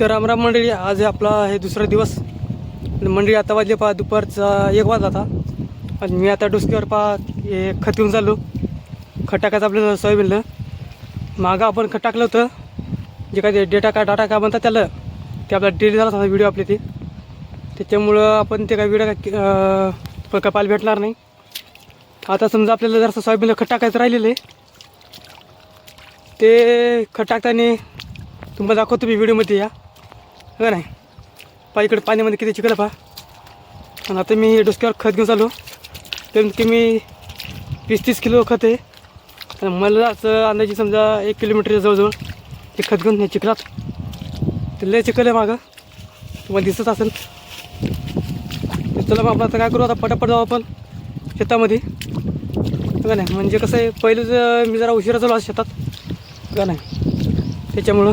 तर रामराम मंडळी आज आपला हे दुसरा दिवस. मंडळी आता वाजले पहा दुपारचा एक वाजला आता. आणि मी आता डोसक्यावर पहा हे खत घेऊन चाललो. खत टाकायचं आपलं सोयाबीनला मागं आपण खत टाकलं होतं. जे काय ते डेटा का डाटा काय म्हणतात त्याला. ते आपला डिलीट झाला होता व्हिडिओ आपले ते. त्याच्यामुळं आपण ते काय व्हिडिओ काय कपाल काय पाहायला भेटणार नाही. आता समजा आपल्याला जरासं सोयाबीनला खत टाकायचं राहिलेलं आहे. ते खत टाकताना तुम्हाला दाखवतो मी व्हिडिओमध्ये या. हो का नाही पा इकडे पाण्यामध्ये किती चिकल पहा. आणि आता मी डोसक्यावर खत घेऊन चाललो. तर की मी वीस तीस किलो खत आहे. आणि मला असं अंदाजे समजा एक किलोमीटरच्या जवळजवळ ते खत घेऊन नाही चिखलात. तर लय चिखल आहे मागं. तुम्हाला दिसत असेल. तर चला मग आपण आता काय करू? आता पटापट जाऊ आपण शेतामध्ये. हो का नाही म्हणजे कसं आहे पहिलं मी जरा उशिरा चालू आज शेतात. हो का नाही त्याच्यामुळं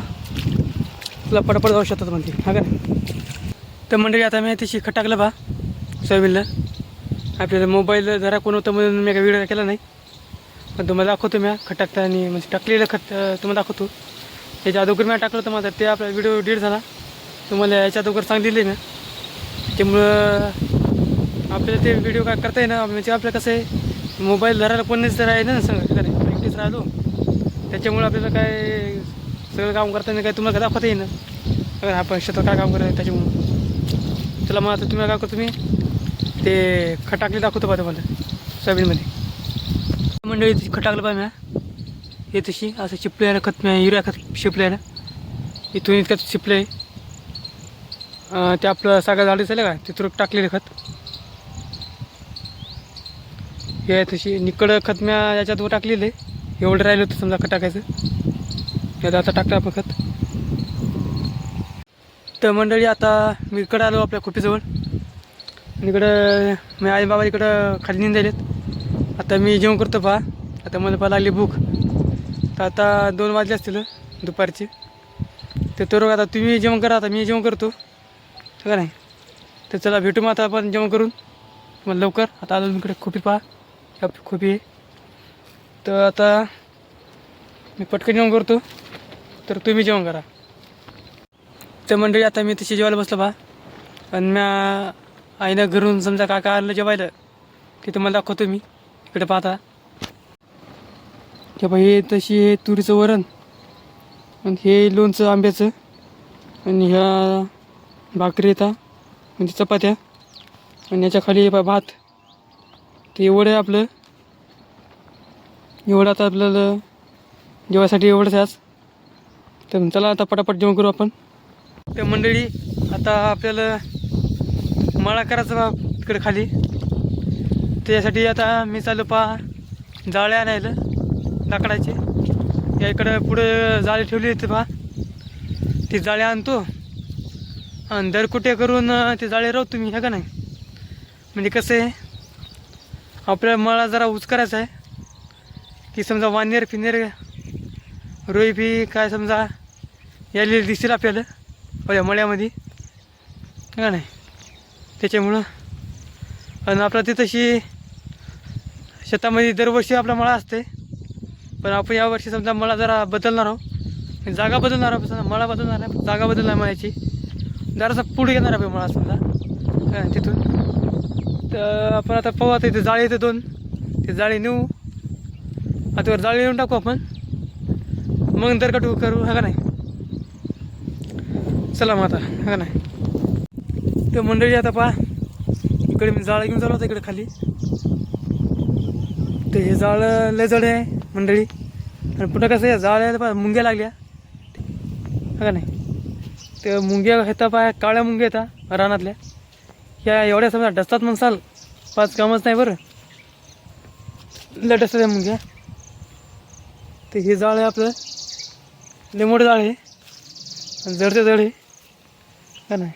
तुला पटापट जाऊ शकतात म्हणते. हा का नाही? तर मंडळी आता मी त्याची खटाकलं टाकलं बा सोयाबीनला. आपल्याला मोबाईल जरा कोण होतं म्हणून मी काय व्हिडिओ केला नाही. पण तुम्हाला दाखवतो मी खत आणि म्हणजे टाकलेलं खत तुम्हाला दाखवतो. त्याच्या अगोदर मी टाकलं होतं माझं ते आपला व्हिडिओ डिलीट झाला. तुम्हाला याच्या अगोदर सांगितले मी. त्यामुळं आपल्याला ते व्हिडिओ काय करता येईना. म्हणजे आपलं कसं आहे मोबाईल धरायला पण जर आहे ना सांगा का राहिलो. त्याच्यामुळं आपल्याला काय सगळं काम करताना काय तुम्हाला काय दाखवता येईना. अगर आपण शेतात काय काम करायचं त्याच्यामुळं. चला मग आता तुम्हाला काय करतो मी ते खटाकले दाखवतो पाहतो मला सोयाबीनमध्ये. मंडळी खटाकलं पाहिजे म्या हे तशी असं चिपलं आहे ना खत मी युरिया खत शिपले आहे ना. इथून इतक्यात शिपलं. आहे ते आपलं सगळं झाडं झालं का? तिथून टाकलेलं खत. हे तशी निकड खत म्या याच्यात टाकलेलं. आहे एवढं राहिलं होतं समजा खत टाकायचं हे आता टाकलं आपण खत. तर मंडळी आता मी इकडं आलो आपल्या खोपीजवळ. इकडं मी आई बाबा इकडं खाली निंदायलेत आता मी जेवण करतो पहा. आता मला पहा लागली भूक. तर आता दोन वाजले असतील दुपारचे. तर तर आता तुम्ही जेवण करा आता मी जेवण करतो. का नाही तर चला भेटू मग आता आपण जेवण करून. मग लवकर. आता आलो इकडे खोपी पहा. खोपी. आहे तर आता मी पटकन जेवण करतो. तर तुम्ही जेवण करा. तर मंडळी आता मी तशी जेवायला बसलो बा आणि म्या आईनं घरून समजा काका आणलं जेवायला ते तुम्हाला दाखवतो मी. इकडे पाहता हे बा हे तशी हे तुरीचं वरण आणि हे लोणचं आंब्याचं आणि ह्या भाकरी येतात म्हणजे चपात्या. आणि याच्या खाली हे पहा भात. ते एवढं आहे आपलं. एवढं आता आपल्याला जेवायसाठी एवढंच आहे आज. तर चला आता पटापट जेवण करू आपण. तर मंडळी आता आपल्याला मळा करायचा बा तिकडे खाली. त्याच्यासाठी आता मी चालू पा जाळ्या आणायला लाकडाचे. या इकडं पुढे जाळी ठेवली होती पहा. ती जाळी आणतो. आणि दर कुठे करून ते जाळे राहू तुम्ही ह्या का नाही? म्हणजे कसं आहे आपल्याला मळा जरा उच करायचा आहे. की समजा वानेर फिनेर रोई बी काय समजा यायला दिसतील आपल्याला पहिल्या मळ्यामध्ये. का नाही? त्याच्यामुळं. आणि आपला ते तशी शेतामध्ये दरवर्षी आपला मळा असते पण आपण यावर्षी समजा मळा जरा बदलणार आहोत. म्हणजे जागा बदलणार आहोत समजा मळा बदलणार आहे जागा बदलणार मळ्याची. जरासा पुढे घेणार आहे मळा समजा. हा, तिथून. तर आपण आता पाहू आता इथे जाळी येते दोन. ते जाळी नेऊ. आता जाळी नेऊन टाकू आपण. मग नंतर कटू करू हा का नाही? चला मग आता हा का नाही? तर मंडळी आता पहा इकडे मी जाळं घेऊन चालू होतं इकडे खाली. ते हे जाळं लय जड आहे मंडळी. आणि पुन्हा कसं आहे जाळ्या पहा मुंग्या लागल्या. हा का नाही? ते मुंग्या घेता पहा काळ्या मुंग्या येतात रानातल्या. या एवढ्या समजा डसतात म्हणसाल पाच कामच नाही बरं. लय डसतात मुंग्या. ते हे जाळ आहे आपलं. लय मोठं जाळ आहे. जडचं जड आहे. का नाही?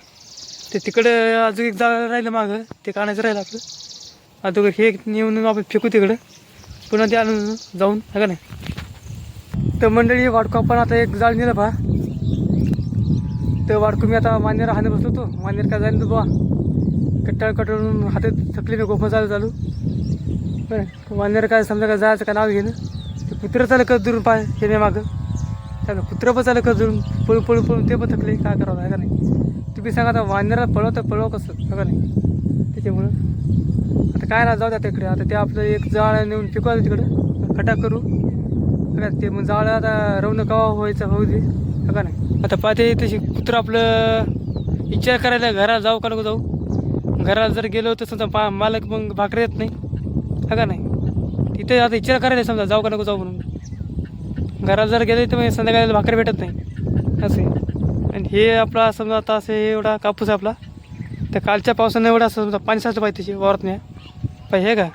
ते तिकडे अजून एक जाळ राहिलं मागं. ते काढायचं राहिलं आपलं. अजून हे नेऊन आपण फेकू तिकडं. पुन्हा ते आणून जाऊन हा का नाही? तर मंडळी वाडकू आपण आता एक जाळ नेलं पहा. तर वाडकू मी आता मान्य हाणे बसलो होतो. मान्यर काय जाईल बुवा. कट्टाळ कटळून हातात थकले मी गोफा चालू चालू. बरं मान्यर काय समजा काय जायचं का नाव घेणं. ते कुत्रं चाललं कर दुरून पाय हे नाही मागं. त्याला कुत्रं पण चाललं करून पळून पळून पळून ते पण थकले. काय करावं आहे का नाही? तुम्ही सांगा आता वानराला पळव तर पळव कसं? हो का नाही? त्याच्यामुळं. आता काय ना जाऊ द्या तिकडे आता ते आपलं एक जाळ नेऊन फेकू तिकडं. खटा करू. का ते मग जाळ आता रवणं कवा व्हायचं होऊ दे. हो का नाही? आता पाहते तशी कुत्रं आपलं विचार करायला घराला जाऊ का नको जाऊ? घराला जर गेलो तर समजा पा मालक मग भाकरी येत नाही. हो का नाही? तिथे आता विचार करायला समजा जाऊ का नको जाऊ म्हणून. घराला जर गेले तर मग संध्याकाळी भाकरी भेटत नाही. असे. आणि हे आपला समजा आता असे एवढा कापूस आपला. त्या कालच्या पावसानं एवढा समजा पाणी साचलं पाहिजे त्याची वावरात नाही. पाहिजे हे का?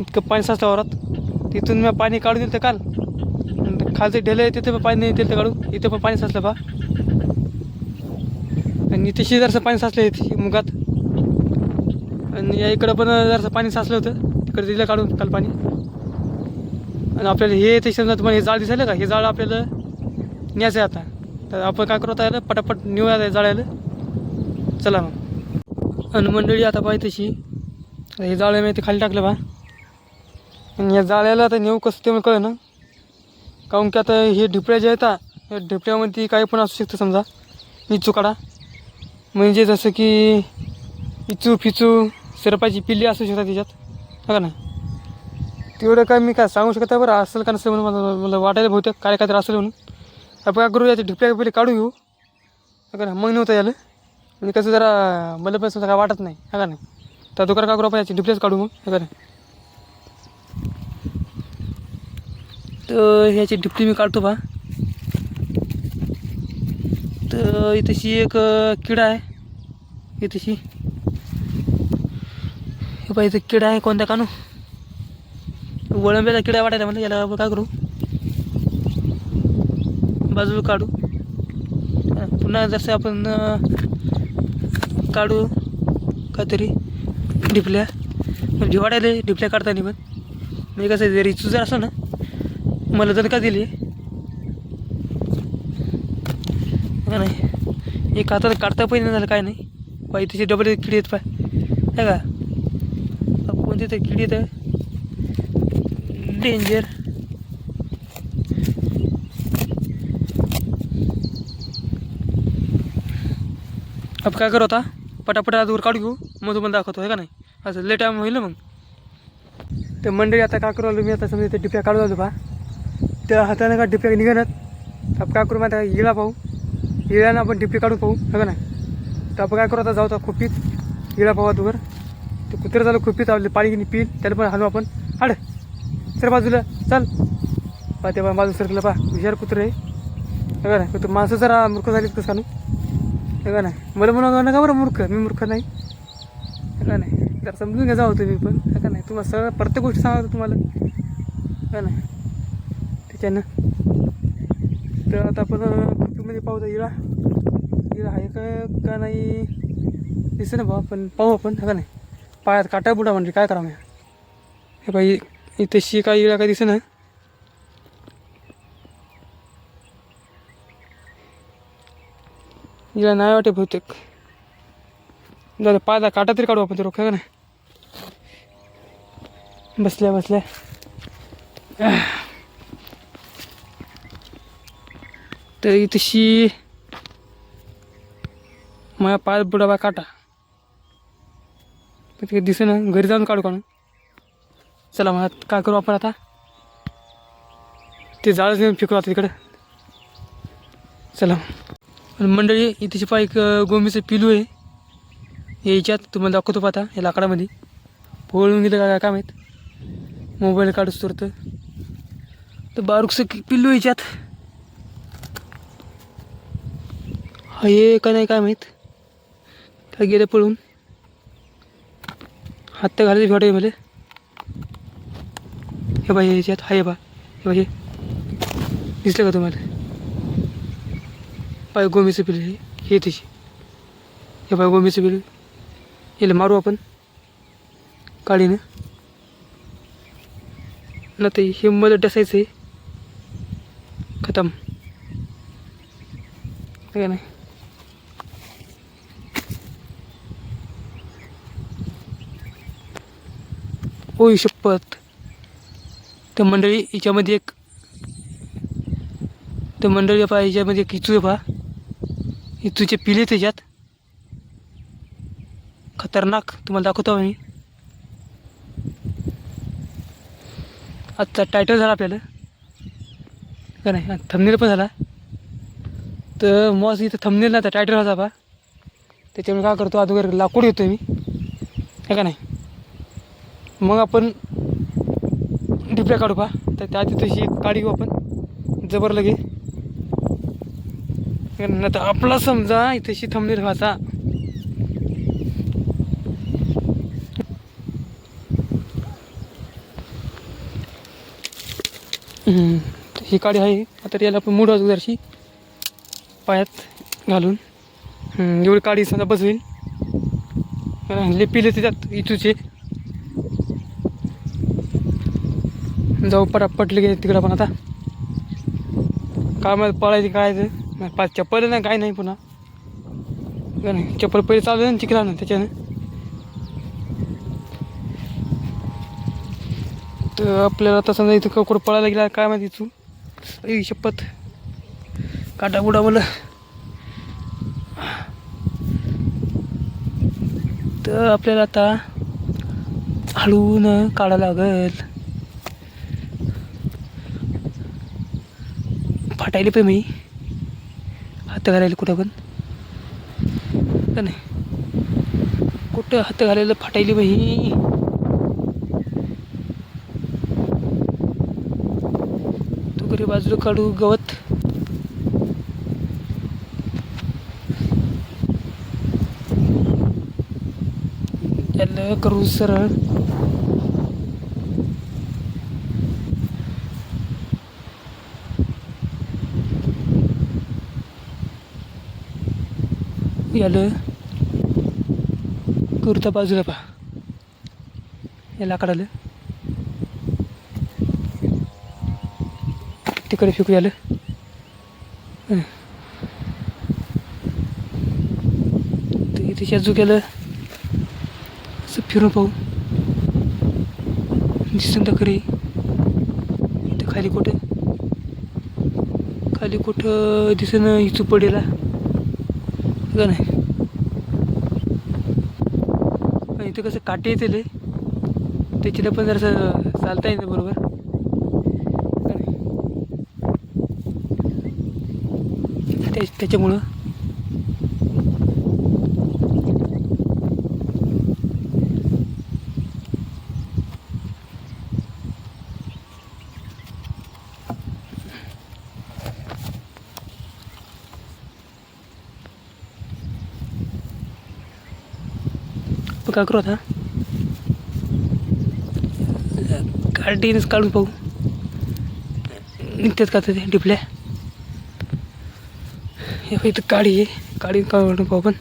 इतकं पाणी साचलं वावरात. तिथून मी पाणी काढून दिलं काल. आणि खालचे ढेले तिथे पण पाणी दिलं काढून. इथे पण पाणी साचलं पा आणि इथे शेजारचं पाणी साचलं इथे मुगात. आणि या इकडं पण जरासं पाणी साचलं होतं. तिकडे दिलं काढून काल पाणी. आणि आपल्याला हे ते समजा तुम्हाला हे जाळ दिसायला का? हे जाळ आपल्याला न्यायचं आहे आता. तर आपण काय करू आता पटापट नेऊया या जाळ्याला. चला मग. आणि मंडळी आता पाहिजे तशी. हे जाळं मी ते खाली टाकलं बा आणि या जाळ्याला आता नेऊ कसं ते मला ना काहून की आता हे ढिपळ्या जे आहेत या ढिपऱ्यामध्ये काही पण असू शकतं समजा. इचू काढा. म्हणजे जसं की इचू फिचू सरपाची पिल्ली असू शकतात त्याच्यात. हो का नाही? तेवढं काय मी काय सांगू शकत आहे बरं असेल का नसेल म्हणून मला मला वाटायला बहुतेक काय काय तर असेल म्हणून. आपण काय करू याचे ढिपल्या पहिले काढू घेऊ. का मग नव्हतं याला म्हणजे कसं जरा मला पण समजा काय वाटत नाही हा का नाही? त्या दुकान काय करू आपण याची ढिपल्याच काढू मग हो का नाही? तर ह्याची ढिपली मी काढतो पहा तर इथेशी एक किडा आहे. इथेशी. हे पाहिजे किडा आहे कोणत्या कानू? वळंब्याचा किडा वाटायला म्हणलं याला काय करू. बाजूला काढू. पुन्हा जसं आपण काढू काहीतरी ढिपल्या म्हणजे वाटायला ढिपल्या काढताना पण. म्हणजे कसं आहे, जर असं ना मला जर का दिली? का नाही? एक हातात काढता पण नाही झालं काय नाही. पाय तिचे डबल किडी येत पाय. का? कोणते ते किडी येतं डेंजर अब काय करू आता पटापट आज वर काढू घेऊ मग तुम्हाला दाखवतो आहे का नाही? असं लेट टाईम होईल ना मग. ते मंडळी आता काय करू आलो मी आता समजा ते डिप्या काढू आलो पा त्या हाताने का डिप्या निघणार अब काय करू मग आता इळा पाहू. इळ्यानं आपण डिप्या काढून पाहू हे का नाही? तर आपण काय करू आता? जाऊ आता खोपीत. इळा पाहू आता वर ते कुत्रे झालं खोपीत आपले पाणी गिनी पिल त्याला पण हलू आपण. आड सर बाजूला चल. पा ते बाजू सरकलं पा. विचार कुत्र आहे का नाही तू माणसं जरा मूर्ख झालीत कसं सांगू हे का नाही मला म्हणून का बरं मूर्ख? मी मूर्ख नाही. हे का नाही जरा समजून घ्या जाऊ तुम्ही पण. हे का नाही तुम्हाला सगळं प्रत्येक गोष्ट सांगतो तुम्हाला. का नाही त्याच्यानं. तर आता आपण कुपीमध्ये पाहू इळा. इळा आहे का का नाही? दिसतं ना भाऊ आपण पाहू आपण. हे का नाही पायात काटा बुडा म्हणजे काय करा मी हे बाई इथे शी काय इळा काय दिसे ना इळा नाही वाटे बहुतेक. जाऊ पाय दा काटा तरी काढू आपण ते रोख का नाही? बसल्या बसल्या. तर इथशी माझ्या पाय बुडाबा काटा. पण ते दिसे ना घरी जाऊन काढू काढून चला मग आता काय करू आपण आता? ते जाळच नेऊन फेकू आता तिकडं चला मंडळी इथे पा एक गोमीचं पिलू आहे. हे याच्यात तुम्हाला दाखवतो पाहता या लाकडामध्ये. पळून गेलं काय काम आहेत? मोबाईल काढूच तुरतं तर बारूकचं पिल्लू याच्यात. हा हे का नाही काय माहीत? तर गेलं पळून? हात घालायचं घालायचे भेटाय मला. हे बाई याच्यात हा हे बा. हे बा हे. दिसलं का तुम्हाला? पाय गोमीचं पिल्लू हे हे त्याची. हे पाय गोमीचं पिल्लू याला मारू आपण. काळीनं. ना ते हे मला डसायचं आहे. खतम. काय नाही? ओय शपथ तर मंडळी याच्यामध्ये एक तर मंडळी पहा याच्यामध्ये किचू आहे पहा. इचूचे पिले त्याच्यात खतरनाक. तुम्हाला दाखवतो मी आजचा टायटल झाला आपल्याला. का नाही? थमनेल पण झाला. तर मॉस इथं थमनेल नाही तर टायटल होता पहा. त्याच्यामुळे काय करतो अगोदर लाकूड घेतो मी. हे का नाही? मग आपण डिप्या काढू पा तर त्या आधी तशी काढी घेऊ आपण. जबर लगे नाही तर आपला समजा इथेशी थंबनेल व्हायचा ही काडी आहे. आता याला आपण मूड जरशी. पायात घालून. एवढी काडी समजा बसवेल. लेपिले त्याच्यात इथूचे जाऊ पटली गेली तिकडं पण आता. काय मला पळायची काय नाही, पाच चप्पल नाही काय नाही पुन्हा. का नाही चप्पल पहिले चालू आहे ना तिकडं ना त्याच्यानं. तर आपल्याला आता समजा इथं कुठं पळायला गेला काय माहिती तू ऐ शपथ काटा बुडा मला तर आपल्याला आता हळून काढावं लागल. फाटायला पण मी. हात घालायला कुठं पण. का नाही? कुठं हात घालायला फाटायली बाई? तू घरी बाजूला काढू गवत. करू सरळ. याला कुर्ता बाजूला पहा. या लाकडालं. तिकडे फेकू याल हं. तर शेजू केलं असं फिरून पाहू. दिसून तर खरी इथं खाली कुठं? खाली कुठं दिसून हिचू पडेला का नाही ते कसं काटे येतील लय त्याच्याला पण जरासं चालता येतं बरोबर? त्याच्यामुळं मग काय करू आता काढीनच काढून पाहू निघतात का ते डिपल्या हे इथं काडी आहे काढी काढून पाहू पण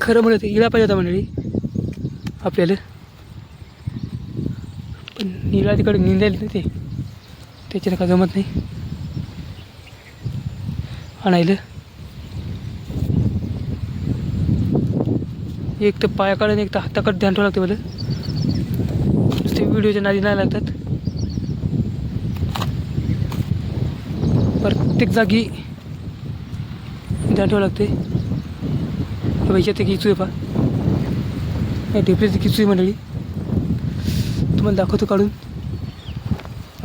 खरं म्हणत इळा पाहिजे होता मंडळी आपल्याला पण निळा तिकडे निंदायला ना ते त्याच्यानं का जमत नाही। आणायला एक तर पायाकडे आणि एक तर हाताकडे ध्यान ठेवावं लागते मला ते व्हिडिओच्या नादी नाही लागतात. प्रत्येक जागी ध्यान ठेवावं लागते. पैशात ते इचू आहे पा ढेपल्याची किचू आहे मंडळी. तुम्हाला दाखवतो काढून.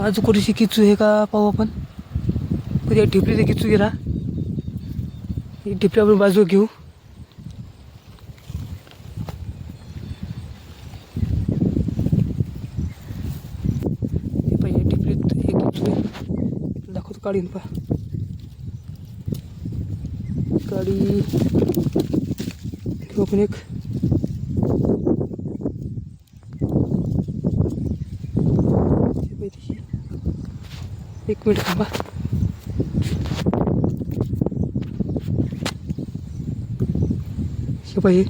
आज कोणीशी किचू आहे का पाहू आपण? कधी या ढेपलीचा किचू गेला ढेपली आपण बाजू घेऊ हे पाहिजे टिपलीत एक किचू दाखवतो काढीन पा गाडी ठेवू आपण एक हे पाहिजे तशी. एक मिनिट थांबा हे पाहिजे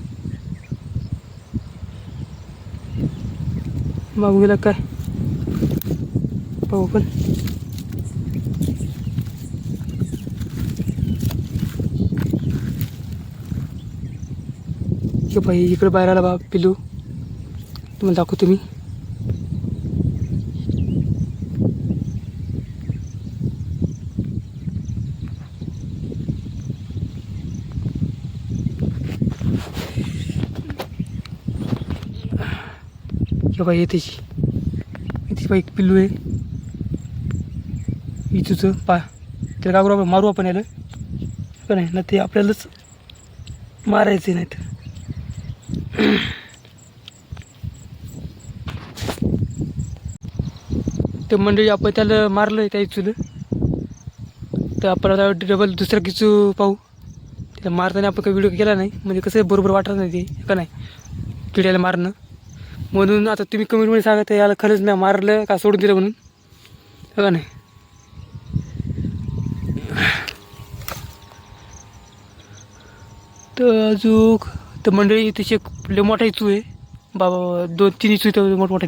मागून गेला काय पाहू पण पाहिजे इकडे बाहेर आला बा पिलू तुम्हाला दाखवतो मी. बघा हे त्याची त्याची पिल्लू आहे. इचूचं पा. त्याला का आपण? मारू आपण याला. का नाही ना ते आपल्यालाच मारायचे नाहीत तर ते मंडळी आपण त्याला मारलं आहे त्या इचूला तर आपण आता डबल दुसरा किचू पाहू. त्याला मारताना आपण काही व्हिडिओ केला नाही. म्हणजे कसं बरोबर वाटत नाही ते का नाही? किड्याला मारणं. म्हणून आता तुम्ही कमेंटमध्ये सांगा तर याला खरंच नाही मारलं का सोडून दिलं म्हणून. का नाही? तर अजून तर मंडळी तशी एक लय मोठा इचू आहे. बाबा दोन तीन इचू इथं मोठमोठे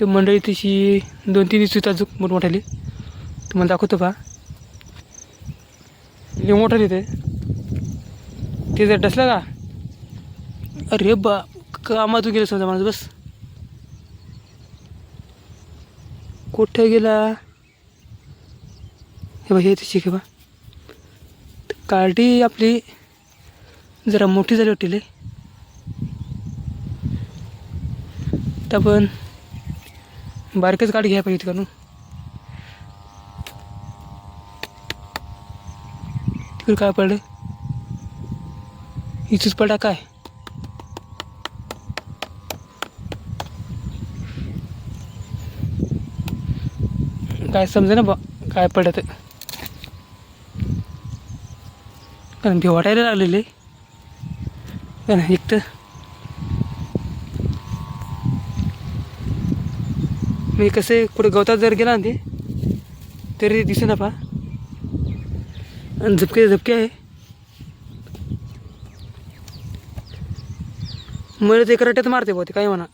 तर मंडळी तशी दोन तीन इचू अजून मोठमोठाले तुम्हाला दाखवतो पहा. लय मोठं तिथे ते जर डसला का अरे बा कामातून गेलं समजा माणूस बस. कुठं गेला? हे बा हे तशी बा काठी आपली जरा मोठी झाली होती तर पण बारकच काठ घ्यायला पाहिजे तिकडून का तिकडे काय पडलं? इथूच पडा काय? काय समजे ना बा काय पडत कारण ते वाटायला लागलेले. कारण एक तर मी कसे कुठे गवतात जर गेला ना ते तरी दिसे ना पा. आणि झपके झपके आहे. मला ते कराट्यात मारते भाऊ ते काय म्हणा.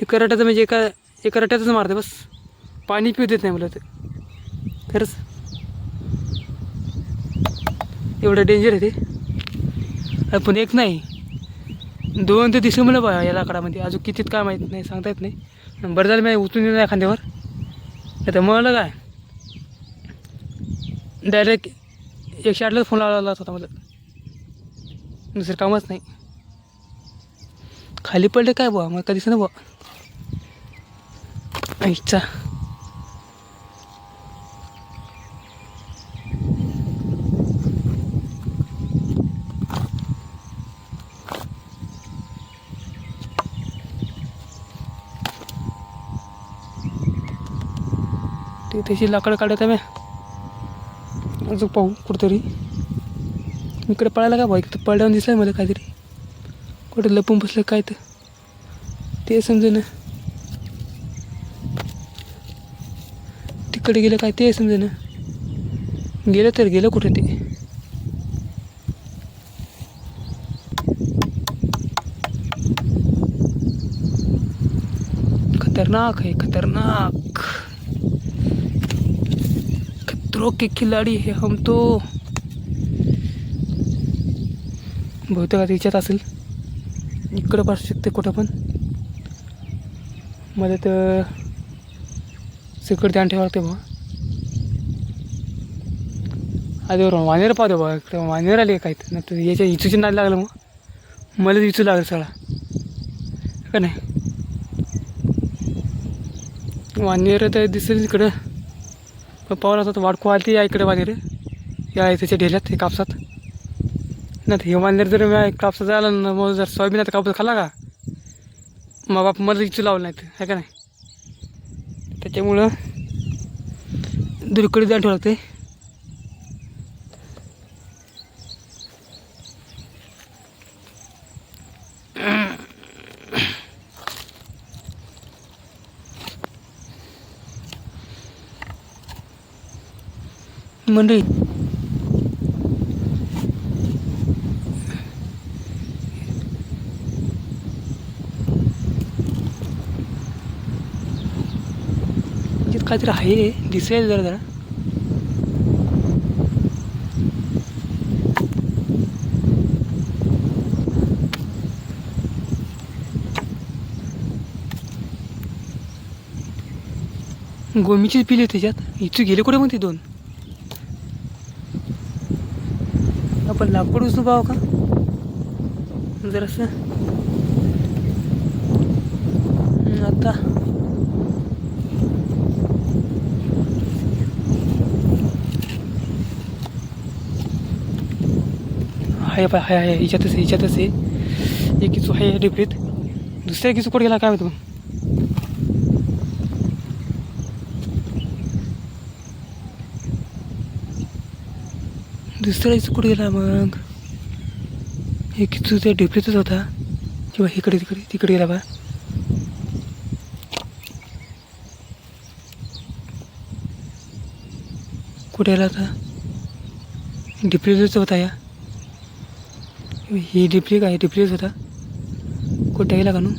ते कराट्याचं म्हणजे एका एका रट्यातच मारते बस. पाणी पिऊ देत नाही मला ते. खरंच. एवढं डेंजर आहे ते. पण एक नाही. दोन ते दिसू मला बा या लाकडामध्ये. अजून कितीत काय माहीत नाही सांगता येत नाही. बरं झालं मी उचलून दिलं नाही खांद्यावर. नाही तर मला काय? डायरेक्ट एकशे आठलाच फोन लावला होता मला. दुसरं कामच नाही. खाली पडले काय बुवा? मग कधीच ना बुवा. इच्छा ते त्याची लाकडं काढत आहे अजून पाहू कुठंतरी. इकडे पळायला का भाऊ? इकडे पळल्यावर दिसलं मला काहीतरी. कुठे लपून बसलं काय तर ते समजे ना तिकडे गेलं काय ते समजे ना गेलं तर गेलं कुठे ते. खतरनाक आहे खतरनाक. खतरों के खिलाडी हे हम तो। बहुतेक आता याच्यात असेल। इकडं पासू शकते कुठं पण मध्ये तर सगळं ध्यान ठेवा लागते बघा आधी बरं वानेर पाहतो बघा इकडं. वानेर आले काय तर नाही तर याच्या इचूचे नाद लागलं मग. मला इचू लागलं सगळा. का नाही? वानेर तर दिसेल इकडं. पण पावला तर वाडको आली या इकडे वानेर या त्याच्या ढेल्यात हे कापसात. नाही हे वानेर जर मी कापसात आलं ना मग जर सोयाबीन आता कापूस खाला का? मग बाप मला इचू लावलं नाही आहे का नाही? त्याच्यामुळं दुरकडे जाऊन ठेवलं लागते मंडळी काहीतरी आहे दिसेल जरा जरा. गोमीचीच पिले त्याच्यात. इथं गेले कुठे मग ते दोन? आपण लाकूड उचलू पाहू का? जरासं. आता. हाय पाय हाय हाय हिच्यातच आहे हिच्यातच आहे. एक किचू आहे डिपरीत दुसऱ्या किचू कुठे गेला? काय माहिती मग? दुसरा इथं कुठे गेला मग? हे किचू त्या डिपरीतच होता. किंवा इकडे तिकडे तिकडे गेला बा. कुठे गेला आता डिप्रीजच होता या. ही डिप्री काय? डिप्रेस होता. कुठे गेला का नू?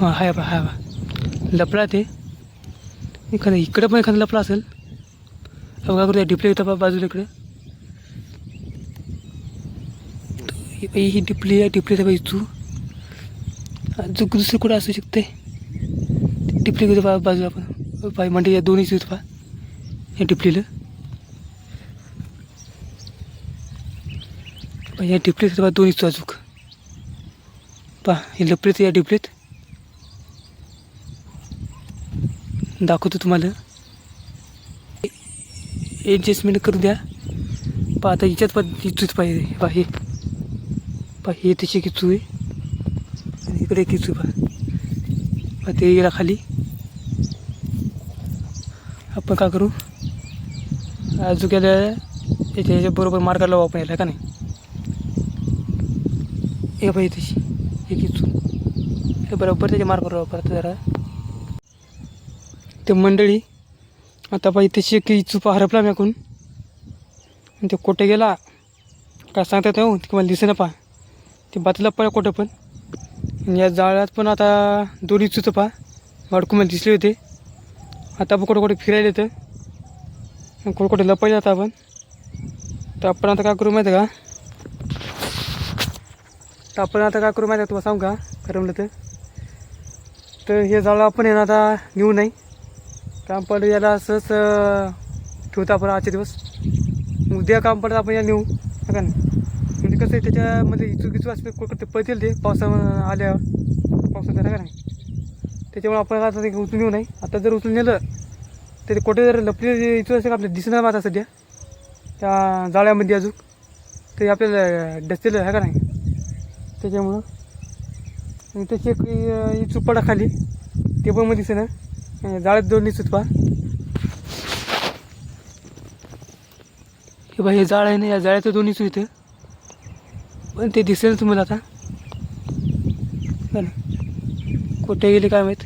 हां हाय बा हाय बा. लपला ते. एखादा इकडं पण एखादं लपला असेल. बघा करूया डिप्ले होता बा बाजूला इकडे ही बाई ही डिप्ली आहे डिप्ली बाई तू। अजून दुसरं कुठं असू हो शकते डिप्ली घेतो बा बाजूला आपण बाई म्हणजे या दोन्हीच होतं बा या डिप्लीला या डिप्लीत होतं बा दोन्हीच अजूक पा हे लपलेत या डिप्लीत दाखवतो तुम्हाला ॲडजस्टमेंट करू द्या. पा आता हिच्यात पण हिचूच पाहिजे. पा हे. पा हे त्याची किचू आहे. आणि इकडे किचू पा पा ते गेला खाली. आपण का करू? अजून गेलं याच्या ह्याच्याबरोबर मार्गाला वापर यायला का नाही? हे पाहिजे तशी. हे किचू हे बरोबर त्याच्या मार्गावर वापरतं जरा. ते मंडळी आता पाहिजे त्याची की चुपा हरपला मी आणि ते कुठे गेला? काय सांगता येत ते हो, तुम्हाला दिसे ना पा. ते बातला पळा कुठं पण. या जाळ्यात पण आता दोन्ही चुचं पा. वाडकू मला दिसले होते. आता आपण कुठं कुठे फिरायला येतं. कुठं कुठे लपायला आता आपण. तर आपण आता काय करू माहिती आहे का? तर आपण आता काय करू माहिती आहे तुम्हाला सांगू का? खरं तर. तर हे जाळं आपण आहे ना आता घेऊ नाही. काम पडलं याला असंच ठेवतो आपण आजचे दिवस. उद्या काम पडतं आपण याला नेऊ. हा का नाही? म्हणजे कसं आहे त्याच्यामध्ये इचू गिचू असते कुठं पळतील ते पावसा आल्यावर. पावसात का नाही? त्याच्यामुळे आपण आता ते उचलून येऊ नाही. आता जर उचलून नेलं तर कुठे जर लपले इचू असेल का आपल्याला दिसणार माझा सध्या. त्या जाळ्यामध्ये अजून. ते आपल्याला डसलेलं आहे का नाही? त्याच्यामुळं. आणि त्याची एक अं, पडा खाली. ते पण मग दिसेना. जाळ्यात दोन इचूत पा हे बाई हे जाळ आहे ना या जाळ्याचं दोन इचू इथं. पण ते दिसेल तुम्हाला आता. ना कुठे गेले काय माहीत?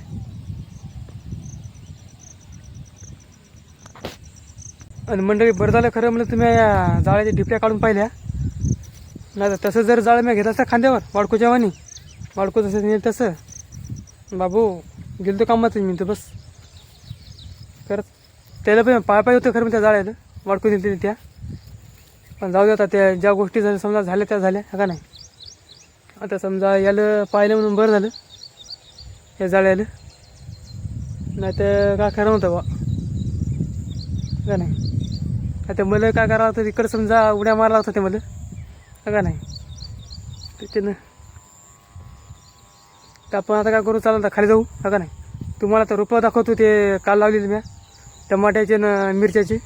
आणि मंडळी बरं झालं खरं म्हणलं तुम्ही या जाळ्याच्या डिपऱ्या काढून पाहिल्या. नाही तर तसं जर जाळं मी घेत असता खांद्यावर वाडकोच्या वाणी. वाडको तसं नेल तसं. बाबू गेलो तो कामाचं मी तर बस. खरंच. त्याला पण पाय पाय होतं खरं पण त्या जाळ्यानं. वाडको दिली त्या. पण जाऊ दे आता त्या ज्या गोष्टी झाल्या समजा झाल्या त्या झाल्या हा का नाही? आता समजा याला पाहिलं म्हणून बरं झालं. या जाळ्याला नाही तर काय खरं होतं बा का नाही? आता मला काय करावं होतं तिकडं समजा उड्या मारला होता ते मला. हा का नाही? त्याच्यानं तर आपण आता काय करू? चालेल तर खाली जाऊ. हा का नाही? तुम्हाला तर रोपं दाखवतो ते काल लावलेली म्या. टमाट्याचे न मिरच्याचे.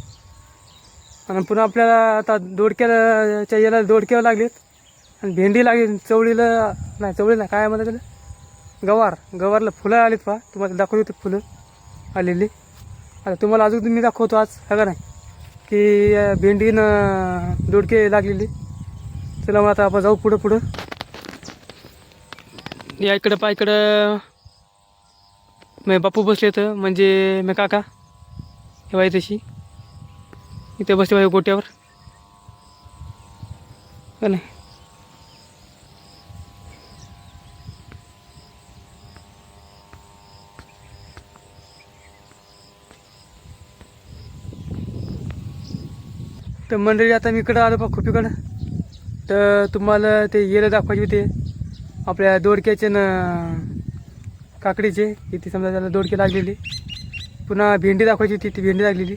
आणि पुन्हा आपल्याला आता दोडक्याच्या याला दोडक्यावर लागलेत. आणि भेंडी लागली चवळीला नाही चवळीला काय म्हणतात त्याला? गवार. गवारला फुलं आलीत पहा. तुम्हाला दाखवली होती फुलं आलेली. आता तुम्हाला अजून मी दाखवतो आज हा का नाही? की भेंडीनं दोडके लागलेली. चला मग आता आपण जाऊ पुढं पुढं. या इकडं पा इकडं. मी बापू बसले तर म्हणजे मी काका. हे बाई तशी. इथे बसते बाई गोट्यावर. हो का नाही तर मंडळी आता मी इकडं आलो बा खुपीकडं. तर तुम्हाला ते येलं दाखवायचे होते. आपल्या दोडक्याचे न काकडीचे. इथे समजा त्याला दोडके लागलेली. पुन्हा भेंडी दाखवायची होती ती भेंडी लागलेली.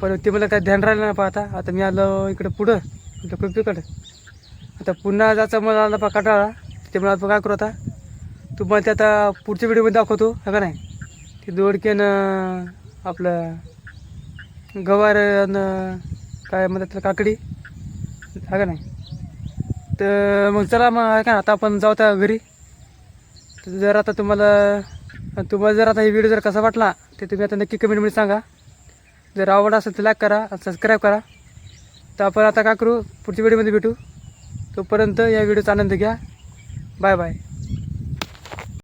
पण ते मला काय ध्यान राहिलं नाही पाहता. आता मी आलो इकडं पुढं इकडं कुकडं आता पुन्हा जायचं मला आला पा कटाळा. त्यामुळे आता काय करू आता. तुम्हाला ते आता पुढच्या व्हिडिओमध्ये दाखवतो हा का नाही? ते दोडकेन आपलं गवार काय म्हणतात काकडी. हा का नाही? तर मग चला मग आहे का आता आपण जाऊ त्या घरी. तर जर आता तुम्हाला आणि तुम्हाला जर आता हे व्हिडिओ जर कसा वाटला ते तुम्ही आता नक्की कमेंटमध्ये सांगा. जर आवड असेल तर लाईक करा आणि सबस्क्राईब करा. तर आपण आता काय करू? पुढच्या व्हिडिओमध्ये भेटू. तोपर्यंत या व्हिडिओचा आनंद घ्या. Bye bye